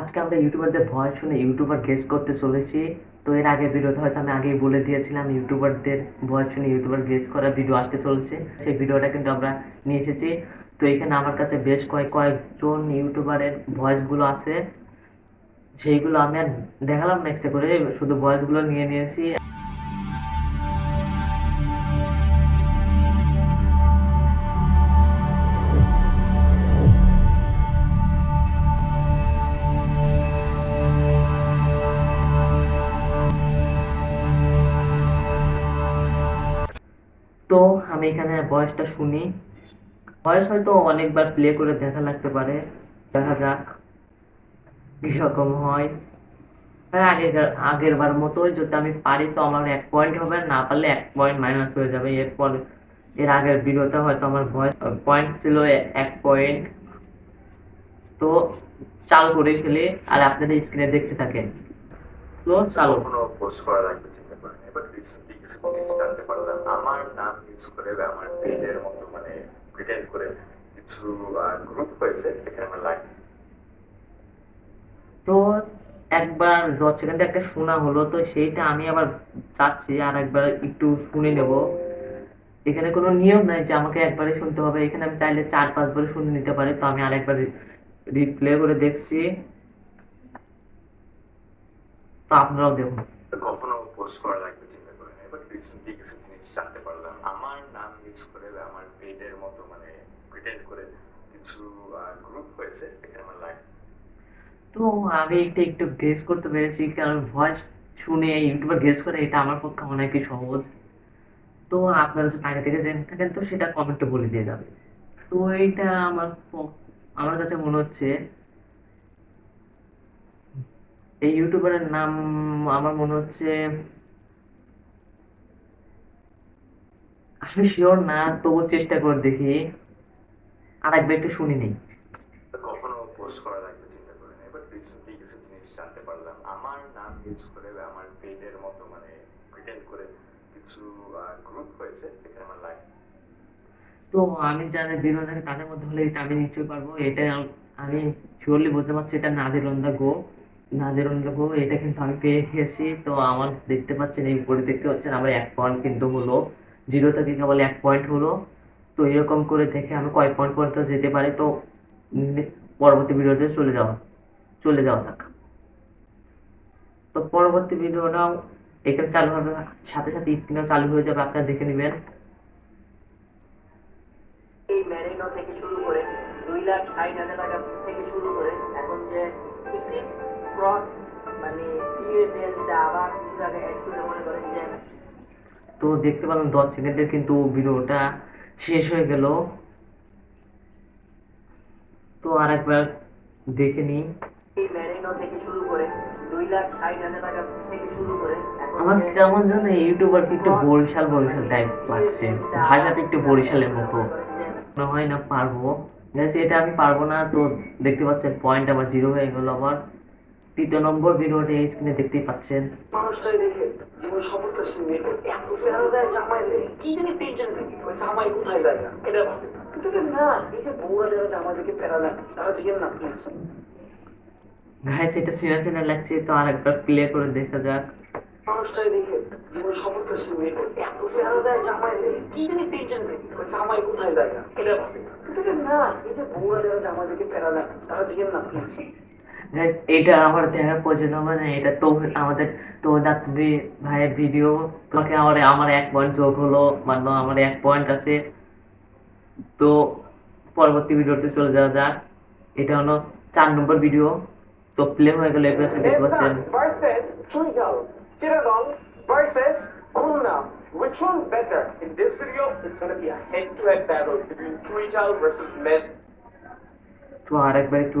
আজকে আমরা ইউটিউবারদের ভয় শুনে ইউটিউবার গেস করতে চলেছি। তো এর আগে ভিডিওতে হয়তো আমি আগেই বলে দিয়েছিলাম, ইউটিউবারদের ভয় শুনে ইউটিউবার গেস করার ভিডিও আসতে চলেছে। সেই ভিডিওটা কিন্তু আমরা নিয়ে এসেছি। তো এখানে আমার কাছে বেশ কয়েক, কয়েকজন ইউটিউবারের ভয়েসগুলো আছে। সেইগুলো আমি আর দেখালাম নেক্সটে করে। শুধু ভয়েসগুলো নিয়ে নিয়েছি। আমি এখানে ভয়েসটা শুনি। ভয়েস হয়তো অনেকবার প্লে করে দেখা লাগতে পারে। দেখা যাক কীরকম হয়। আগের আগের বার মতোই যদি আমি পারি তো আমার এক পয়েন্ট হবে, না পারলে এক পয়েন্ট মাইনাস হয়ে যাবে। এরপর এর আগের ভিডিওতে হয়তো আমার ভয়েস পয়েন্ট ছিল এক পয়েন্ট তো চালু করে ফেলে। আর আপনারা স্ক্রিনে দেখতে থাকেন। তো চালু। কখনো পোস্ট করা লাগবে। চিন্তা করেন এবার রিসেন্টলি কিছু জিনিস জানতে পারলাম আমার নাম ইউজ করে বা আমার পেজের মতো মানে প্রিটেন্ড করে কিছু গ্রুপ হয়েছে এখানে আমার লাইক তো একবার দশ সেকেন্ডে একটা শোনা হলো তো সেইটা আমি আবার চাচ্ছি আর একবার একটু শুনে নেব। এখানে কোনো নিয়ম নাই যে আমাকে একবারে শুনতে হবে। এখানে আমি চাইলে চার পাঁচবার শুনে নিতে পারি। তো আমি আরেকবার রিপ্লে করে দেখছি। তো আপনারাও দেখুন। কখনো পোস্ট করা লাগবে চিন্তা করেন এবার রিসেন্টলি কিছু জিনিস জানতে পারলাম। আমার নাম ইউজ করে আমার পেজের মতো মানে প্রিটেন্ড করে কিছু গ্রুপ হয়েছে এখানে আমার লাইক তো আমি একটু একটু গেস করতে পেরেছি, কারণ ভয়েস শুনে ইউটিউবার গেস করে, এটা আমার পক্ষে অনেকই সহজ। তো আপনারা যদি আগে থেকে জেনে থাকেন, তো সেটা কমেন্টে বলে দিয়ে যাবে। তো এইটা আমার আমার কাছে মনে হচ্ছে এই ইউটিউবারের নাম আমার মনে হচ্ছে আমি শিওর না তবু চেষ্টা করে দেখি। আর একবার একটু শুনি নেই। কখনো পোস্ট করা লাগবে চিন্তা করেন এবার রিসেন্টলি কিছু জিনিস জানতে পারলাম। আমার নাম ইউজ করে আমার পেজের মতো মানে প্রিটেন্ড করে কিছু গ্রুপ হয়েছে এখানে আমার লাইক তো আমি যারা বিনোদ থাকে তাদের মধ্যে হলে এটা আমি নিশ্চয়ই পারব। এটা আমি শিওরলি বলতে পারছি এটা নাদিরন্দা গো নাদিরন্দা গো এটা কিন্তু আমি পেয়ে গেছি তো আমার দেখতে পাচ্ছেন, এই উপরে দেখতে পাচ্ছেন, আমার এক পয়েন্ট কিন্তু হলো। জিরো থেকে কেবল এক পয়েন্ট হলো। তো এরকম করে দেখে আমি কয় পয়েন্ট পর্যন্ত যেতে পারি। তো পরবর্তী ভিডিওতে চলে যাওয়া চলে যাওয়া যাক। তো পরবর্তী ভিডিওটাও এখানে চালু হবে সাথে সাথে স্ক্রিনেও চালু হয়ে যাবে, আপনারা দেখে নেবেন। এই ম্যারিনো থেকে শুরু করে দুই লাখ ষাট হাজার টাকা ক্রস মানে টিএসএলটা আবার কিছু টাকা অ্যাড করে মনে করেন যে তো দেখতে পেলাম দশ সেকেন্ডের কিন্তু ভিডিওটা শেষ হয়ে গেল। তো আর একবার দেখে নিই। ম্যারিনো থেকে শুরু করে দুই লাখ ষাট হাজার টাকা থেকে শুরু করে আমার কেমন যেন ইউটিউবারকে একটু বরিশাল বরিশাল টাইপ লাগছে। ভাষাটা একটু বরিশালের মতো। মনে হয় না পারব। এটা আমি পারব না তো দেখতে পাচ্ছেন পয়েন্ট আমার জিরো হয়ে গেল আবার। তৃতীয় নম্বর ভিডিওটা এই স্ক্রিনে দেখতেই পাচ্ছেন। মানুষটাই দেখে জীবন সফলতা শুনে এত প্যারা দেয় জামাই দেয় কি জানি টেনশন থাকে জামাই কোথায় যায় না এটা ভাবে কিন্তু না এই যে বউরা যারা জামাই প্যারা দেয় তারা দিকেন না প্লিজ গাইস এটা সিনা সিনা লাগছে তো প্লে করে দেখা যাক। মানুষটাই দেখে জীবন এত প্যারা দেয় জামাই কি জানি টেনশন জামাই কোথায় যায় না এটা কিন্তু না এই যে বউরা যারা জামাই দেখে প্যারা দেয় তারা দিকেন না প্লিজ এটা আমার দেখার প্রয়োজন হবে না এটা তো আমাদের তো দাত্রী ভাইয়ের ভিডিও তোমাকে আমার আমার এক পয়েন্ট যোগ হলো মানলো আমার এক পয়েন্ট আছে তো পরবর্তী ভিডিওতে চলে যাওয়া যাক এটা হলো চার নম্বর ভিডিও তো প্লে হয়ে গেল এবার দেখতে পাচ্ছেন versus Khulna. Which one's better? In this video, it's gonna be a head-to-head battle between versus Mes. তো আর একবার একটু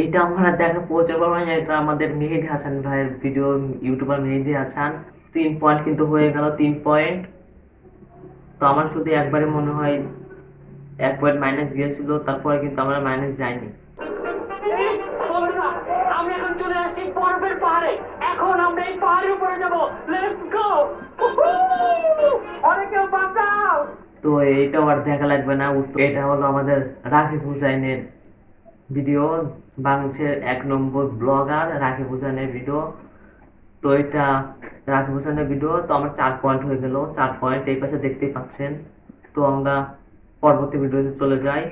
এইটা আমরা দেখা পৌঁছে পারব না এটা আমাদের মেহেদি হাসান ভাইয়ের ভিডিও ইউটিউবার মেহেদি হাসান। তিন পয়েন্ট কিন্তু হয়ে গেল তিন পয়েন্ট তো আমার শুধু একবারে মনে হয় এক পয়েন্ট মাইনাস গিয়েছিল তারপরে কিন্তু আমরা মাইনাস যাইনি। এখন চলে আসছি পর্বের পাহাড়ে। এখন আমরা এই পাহাড়ের উপরে যাব। লেটস গো বাঁচাও! তো এইটাও আর দেখা লাগবে না। উত্তর- এটা হলো আমাদের রাকিব হুসাইনের ভিডিও বাংলাদেশের এক নম্বর ব্লগার রাকিব হুসাইনের ভিডিও। তো এটা রাকিব হুসাইনের ভিডিও তো আমার চার পয়েন্ট হয়ে গেল। চার পয়েন্ট এই পাশে দেখতেই পাচ্ছেন। তো আমরা পরবর্তী ভিডিওতে চলে যাই।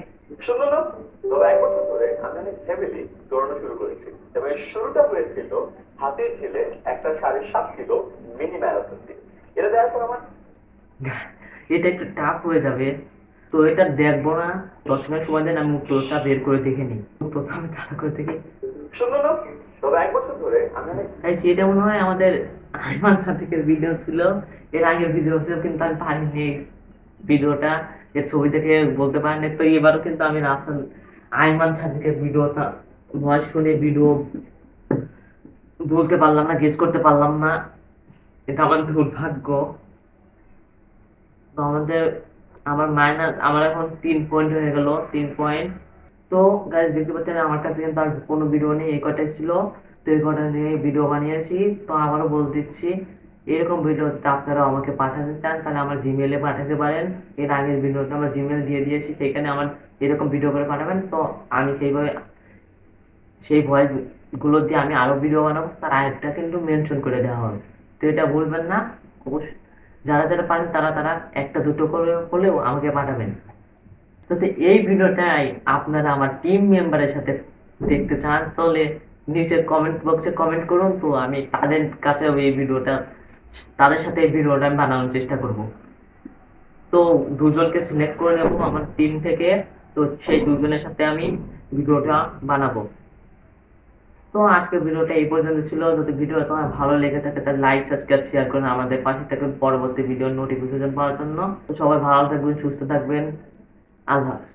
ফ্যামিলি দৌড়ানো শুরু করেছি। তবে শুরুটা হয়েছিল হাতের ঝিলে একটা সাড়ে সাত কিলো মিনি ম্যারাথন দিয়ে। এটা দেওয়ার পর আমার এটা একটু টাফ হয়ে যাবে। তো এটা দেখব না। মিনিট সময় দেন আমি উত্তরটা বের করে দেখে নিই। উত্তরটা আমি করে দেখি। তাই সেটা মনে হয় আমাদের আইমান সাদিকের ভিডিও ছিল। এর আগের ভিডিও ছিল কিন্তু আমি পারিনি ভিডিওটা এর ছবি দেখে বলতে পারিনি তো এবারও কিন্তু আমি রাফসান আইমান সাদিকের ভিডিওটা ভয়েস শুনে ভিডিও বুঝতে পারলাম না গেস করতে পারলাম না। এটা আমার দুর্ভাগ্য। তো আমাদের, আমার মাইনাস আমার এখন তিন পয়েন্ট হয়ে গেল, তিন পয়েন্ট তো গাইজ দেখতে পাচ্ছেন আমার কাছে কিন্তু আর কোনো ভিডিও নেই, এই কটাই ছিল। তো এই কটা নিয়ে ভিডিও বানিয়েছি। তো আবারও বলে দিচ্ছি, এরকম ভিডিও যদি আপনারা আমাকে পাঠাতে চান, তাহলে আমার জিমেলে পাঠাতে পারেন। এর আগের ভিডিওতে আমার জিমেল দিয়ে দিয়েছি, সেখানে আমার এরকম ভিডিও করে পাঠাবেন। তো আমি সেইভাবে, সেই ভয়েসগুলো দিয়ে আমি আরও ভিডিও বানাবো। তার আরেকটা কিন্তু মেনশন করে দেওয়া হবে। তো এটা ভুলবেন না। অবশ্যই যারা যারা পারেন, তারা তারা একটা দুটো করে হলেও আমাকে পাঠাবেন। তো এই ভিডিওটাই আপনারা আমার টিম মেম্বারের সাথে দেখতে চান, তাহলে নিচের কমেন্ট বক্সে কমেন্ট করুন, তো আমি তাদের কাছেও এই ভিডিওটা, তাদের সাথে এই ভিডিওটা আমি বানানোর চেষ্টা করব। তো দুজনকে সিলেক্ট করে নেব, আমার টিম থেকে, তো সেই দুজনের সাথে আমি ভিডিওটা বানাবো। তো আজকে ভিডিওটা এই পর্যন্ত ছিল। যদি ভিডিওটা তোমার ভালো লেগে থাকে, তাহলে লাইক সাবস্ক্রাইব শেয়ার করুন আমাদের পাশে থাকবেন পরবর্তী ভিডিও নোটিফিকেশন পাওয়ার জন্য। সবাই ভালো থাকবেন, সুস্থ থাকবেন। আল্লাহ হাফেজ।